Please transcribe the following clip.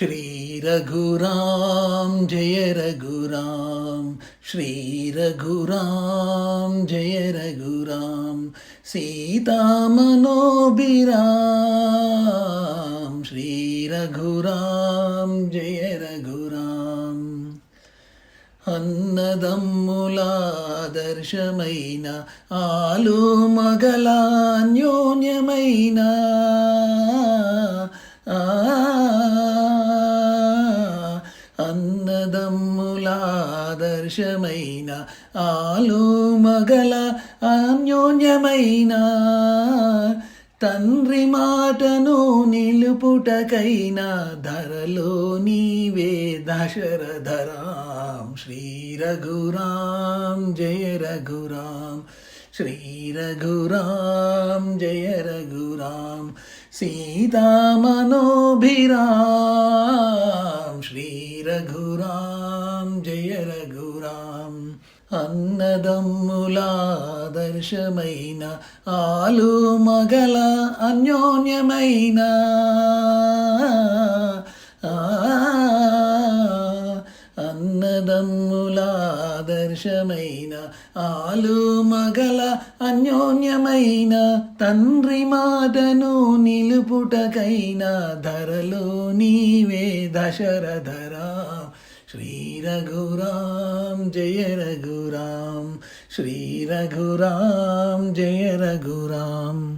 ശ്രീരഘുരാം ജയ രഘുരാം ശ്രീരഘുരാം ജയ രഘുരാം സീതാമനോഭിരാം ശ്രീരഘുരാം ജയ രഘുരാം అన్నదమ్ములాదర్శమైన ఆలు మగలాన్యోన్యమైన అన్నదమ్ములాదర్శమైన ఆలు మగల అన్యోన్యమైన తండ్రి మాటను నిలుపుటకైనా ధరలో నీవే దశరథరాం శ్రీ రఘురాం జయ రఘురాం శ్రీ రఘురాం జయ రఘురాం సీతామనోభిరాం రఘురాం అన్నదమ్ములాదర్శమైన ఆలు మగల అన్యోన్యమైన. ఆ, అన్నదమ్ములాదర్శమైన ఆలు మగల అన్యోన్యమైన తండ్రి మాటను నిలుపుటకైనా ధరలో నీవే దశరధరా श्रीरघुराम जय रघुराम श्रीरघुराम जय रघुराम